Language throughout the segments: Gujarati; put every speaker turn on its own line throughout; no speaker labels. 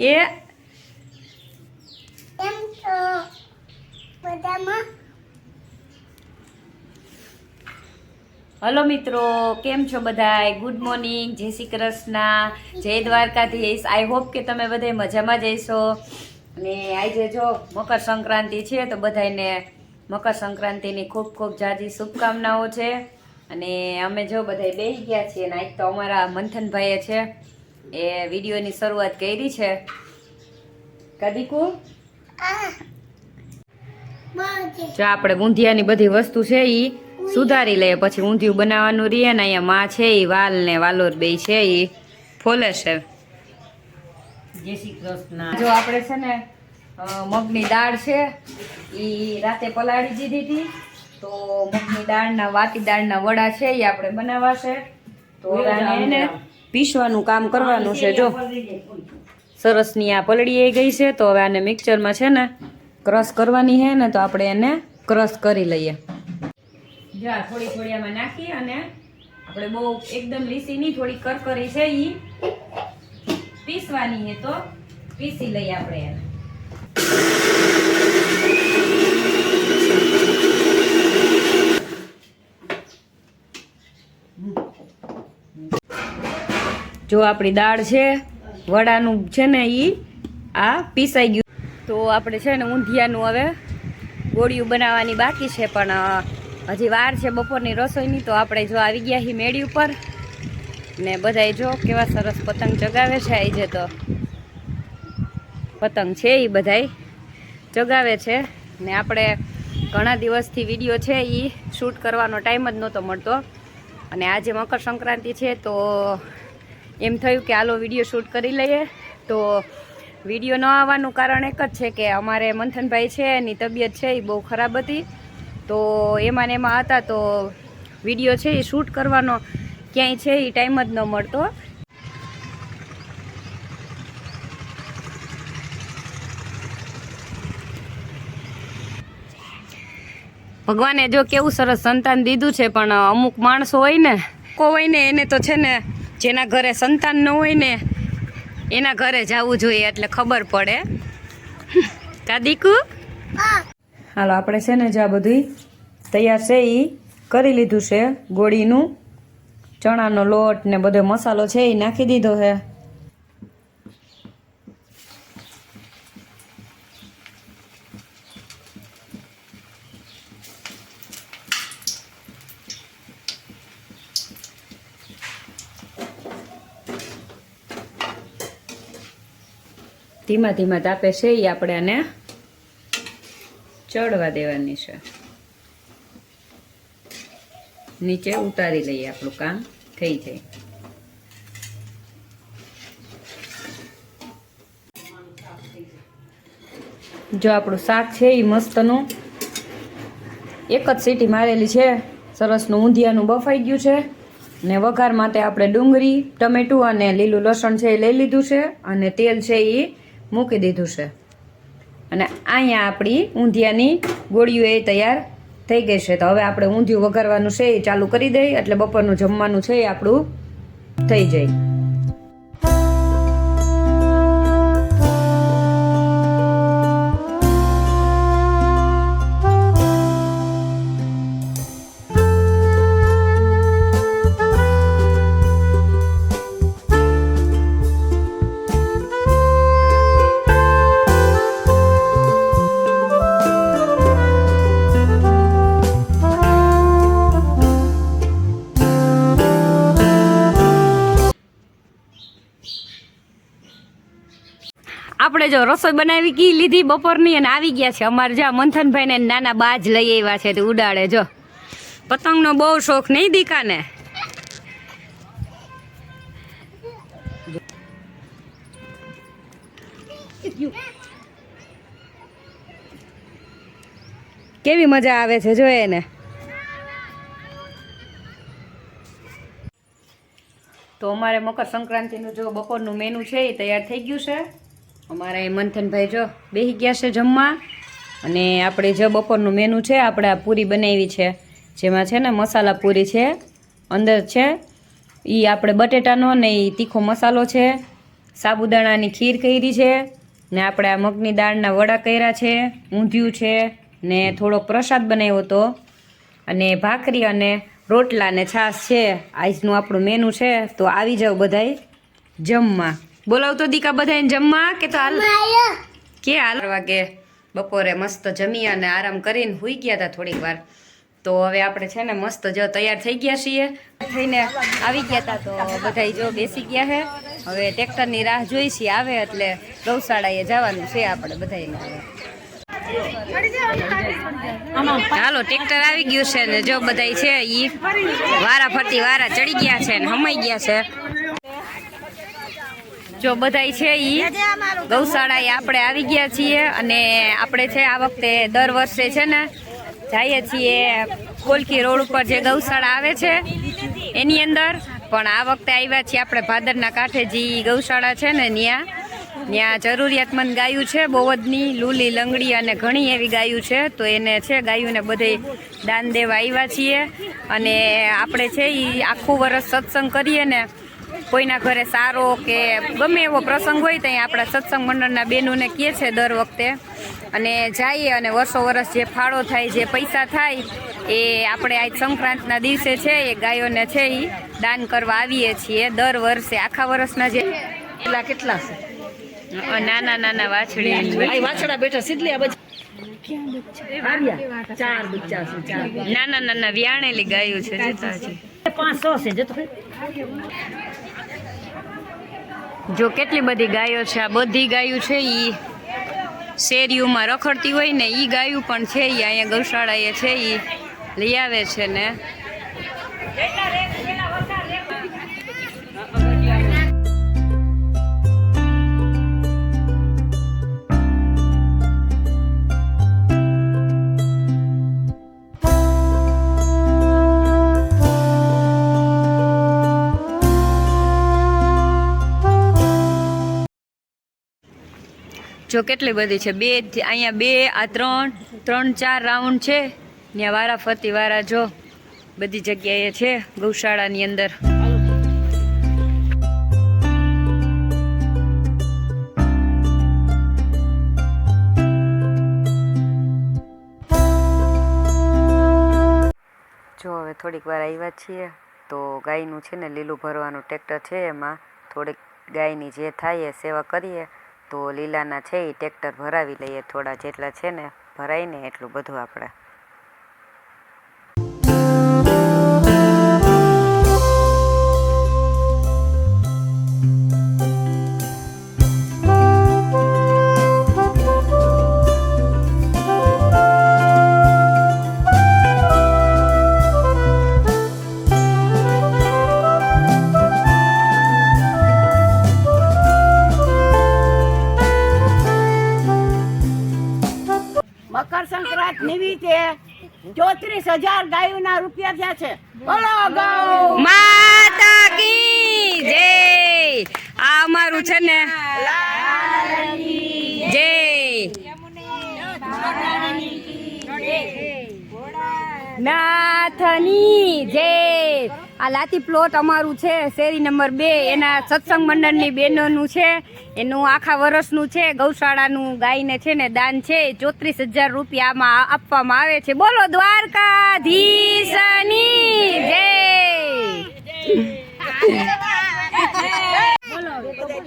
એ
કેમ છો બધામાં
હલો મિત્રો કેમ છો બધાય? ગુડ મોર્નિંગ જય શ્રી કૃષ્ણ. જય દ્વારકાધીશ. આઈ હોપ કે તમે બધા મજામાં જઈશો અને આજે જો મકર સંક્રાંતિ છે તો બધાને મકર સંક્રાંતિની ખૂબ ખૂબ જાજી શુભકામનાઓ છે. અને અમે જો બધા બેસી ગયા છીએ અને આજ તો અમારા મંથનભાઈએ છે. એ વિડીયોની શરૂઆત કરી છે. કદીકુ? જો આપણે ઊંધિયાની બધી વસ્તુ છે એ સુધારી લઈએ પછી ઊંધિયું બનાવવાનું રહીએ ને અહીંયા માં છે એ વાલ ને વાલોર બે છે એ ફોલે છે. જય શ્રી કૃષ્ણ. જો આપણે છે ને મગની દાળ છે એ રાતે પલાળી દીધી હતી. તો મગની દાળના વાતી દાળના વડા છે એ આપણે બનાવાશે તો એને પીસવાનું કામ કરવાનું છે, જો. સરસની આ પલળી ગઈ છે, તો હવે આને મિક્સરમાં છે ને ક્રશ કરવાની છે ને, તો આપણે એને ક્રશ કરી લઈએ. જો થોડી થોડી આમાં નાખી અને આપણે બહુ એકદમ લીસી નહીં થોડી કરકરી છે એ પીસવાની છે તો પીસી લઈએ આપણે એને. જો આપણી દાળ છે, વડાનું છે ને એ આ પીસાઈ ગયું. તો આપણે છે ને ઊંધિયાનું હવે ગોળિયું બનાવવાની બાકી છે, પણ હજી વાર છે બપોરની રસોઈની, તો આપણે જો આવી ગયા હી મેળી ઉપર. ને બધાય જો કેવા સરસ પતંગ ચગાવે છે આજે તો પતંગ છે એ બધાય ચગાવે છે. ને આપણે ઘણા દિવસથી વીડિયો છે એ શૂટ કરવાનો ટાઈમ જ નહોતો મળતો. અને આજે મકર સંક્રાંતિ છે, તો એમ થયું કે આલો વીડિયો શૂટ કરી લઈએ. તો વીડિયો ન આવવાનું કારણ એક જ છે કે અમારે મંથનભાઈ છે, એની તબિયત છે એ બહુ ખરાબ હતી. તો એમાં ને એમાં હતા તો વીડિયો છે એ શૂટ કરવાનો ક્યાંય છે એ ટાઈમ જ ન મળતો. ભગવાને જો કેવું સરસ સંતાન દીધું છે, પણ અમુક માણસો હોય ને કો હોય ને, એને તો છે ને જેના ઘરે સંતાન ન હોય ને, એના ઘરે જવું જોઈએ એટલે ખબર પડે. કાદીકુ હાલો, આપણે છે ને જે આ બધું તૈયાર છે એ કરી લીધું છે ગોળીનું. ચણાનો લોટ ને બધો મસાલો છે એ નાખી દીધો છે. ધીમા ધીમા તાપે છે એ આપણે આને ચડવા દેવાની છે. નીચે ઉતારી લઈએ આપણું કામ, થઈ જાય. જો આપણું શાક છે એ મસ્તનું. એક જ સીટી મારેલી છે, સરસનું ઊંધિયાનું બફાઈ ગયું છે. ને વઘાર માટે આપણે ડુંગળી, ટમેટું અને લીલું લસણ છે, એ લઈ લીધું છે. અને તેલ છે એ મૂકી દીધું છે. અને અહીંયા આપણી ઊંધિયાની ગોળીઓ એ તૈયાર થઈ ગઈ છે. તો હવે આપણે ઊંધિયું વઘારવાનું છે એ ચાલુ કરી દઈએ. એટલે બપોરનું જમવાનું છે એ આપણું થઈ જાય. આપણે જો રસોઈ બનાવી કી લીધી બપોરની અને આવી ગયા છે અમારે જ્યાં મંથનભાઈને નાના બાજ લઈ આવ્યા છે તે ઉડાડે જો. પતંગનો બહુ શોખ નહીં દીકાને? કેવી મજા આવે છે જો એને? તો અમારે મકર સંક્રાંતિનું જો બપોરનું મેનુ છે એ તૈયાર થઈ ગયું છે. અમારા એ મંથનભાઈ જો બેસી ગયા છે જમવા અને આપણે જે બપોરનું મેનુ છે, આપણે આ પૂરી બનાવી છે. જેમાં છે ને મસાલા પૂરી છે, અંદર છે એ આપણે બટેટાનો ને એ તીખો મસાલો છે, સાબુદાણાની ખીર કરી છે, ને આપણે આ મગની દાળના વડા કર્યા છે, ઊંધિયું છે, ને થોડોક પ્રસાદ બનાવ્યો હતો. અને ભાખરી અને રોટલા ને છાશ છે, આજનું આપણું મેનુ છે, તો આવી જાવ બધાય જમવા. બોલાવતો દીકા બધાને જમવા કે તો હાલ કે હાલ વાગે બપોરે મસ્ત જમી અને આરામ કરીને હુઈ ગયા હતા થોડીક વાર. તો હવે આપણે છે ને મસ્ત જો તૈયાર થઈ ગયા છીએ. થઈને આવી ગયા હતા તો બધા જો બેસી ગયા છે હવે ટ્રેક્ટરની રાહ જોઈ છીએ આવે એટલે ગૌશાળાએ જવાનું છે આપણે બધાય હાલો ટ્રેક્ટર આવી ગયું છે ને જો બધાય છે ઈ વારા ફરતી વારા ચડી ગયા છે ને હમાઈ ગયા છે. જો બધાય છે ઈ. ગૌશાળાએ આપણે આવી ગયા છીએ અને આપણે છે આ વખતે દર વર્ષે છે ને જઈએ છીએ કોલકી રોડ ઉપર જે ગૌશાળા આવે છે એની અંદર. પણ આ વખતે આવ્યા છીએ આપણે ભાદરના કાંઠે જે ગૌશાળા છે ને ત્યાં ત્યાં જરૂરિયાતમંદ ગાયું છે બોવદની લૂલી લંગડી અને ઘણી એવી ગાયું છે. તો એને છે ગાયુંને બધે દાન દેવા આવ્યા છીએ. અને આપણે છે એ આખું વર્ષ સત્સંગ કરીએ ને કોઈના ઘરે સારો કે ગમે એવો પ્રસંગ હોય ત્યાં આપણા સત્સંગ મંડળના બહેનોને કહે છે દર વખતે. અને જઈએ અને વર્ષો વર્ષ જે ફાળો થાય જે પૈસા થાય એ આપણે આજ સંક્રાંતના દિવસે છે એ ગાયોને છે એ દાન કરવા આવીએ છીએ દર વર્ષે. આખા વર્ષના જે
કેટલા કેટલા છે?
નાના નાના વાછડી.
વાછડા બેઠા સીધલી આ
નાના નાના વ્યાણેલી ગાયું છે જોતા
પાંચસો છે જો તો ખરી.
જો કેટલી બધી ગાયો છે, આ બધી ગાયું છે એ શેરીઓમાં રખડતી હોય ને એ ગાયું પણ છે ઈ અહીંયા ગૌશાળાએ છે એ લઈ આવે છે ને. જો કેટલી બધી છે? બે અહીંયા બે, આ ત્રણ ત્રણ, ચાર રાઉન્ડ છે. ત્યાં વારા ફરતી વારા જો બધી જગ્યાએ છે, ગૌશાળાની અંદર. જો હવે થોડીક વાર આવ્યા છીએ, તો ગાયનું છે ને લીલું ભરવાનું ટ્રેક્ટર છે એમાં થોડીક ગાયની જે થાય એ સેવા કરીએ. તો લીલાના છે એ ટ્રેક્ટર ભરાવી લઈએ, થોડા જેટલા છે ને ભરાય ને એટલું બધું આપણે.
સંક્રાંત નિમિત્તે ચોત્રીસ હજાર ગાયોના રૂપિયા થયા છે. બોલો ગૌ.
માતા કી જય. આ અમારું છે ને જય. નાથની જય. આ લાતી પ્લોટ અમારું છે, શેરી નંબર બે. એના સત્સંગ મંડળની બહેનોનું છે, એનું આખા વર્ષનું છે, ગૌશાળાનું ગાયને છે ને દાન છે ચોત્રીસ હજાર રૂપિયામાં આપવામાં આવે છે. બોલો, દ્વારકાધીશની જય.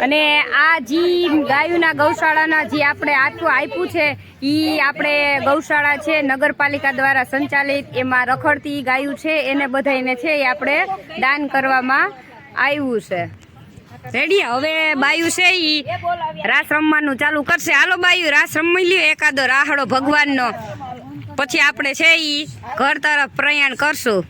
અને આ જી ગાયોના ગૌશાળાના જે આપણે આટલું આપ્યું છે એ આપણે ગૌશાળા છે, નગરપાલિકા દ્વારા સંચાલિત. એમાં રખડતી ગાયું છે, એને બધાને છે એ આપણે દાન કરવામાં આવ્યું છે. રેડી હવે બાયુ છે ઈ રાસ રમવાનું ચાલુ કરશે. હાલો બાયુ, રાસ રમી લ્યો એકાદો રાહડો ભગવાનનો. પછી આપણે છે ઈ ઘર તરફ પ્રયાણ કરશું.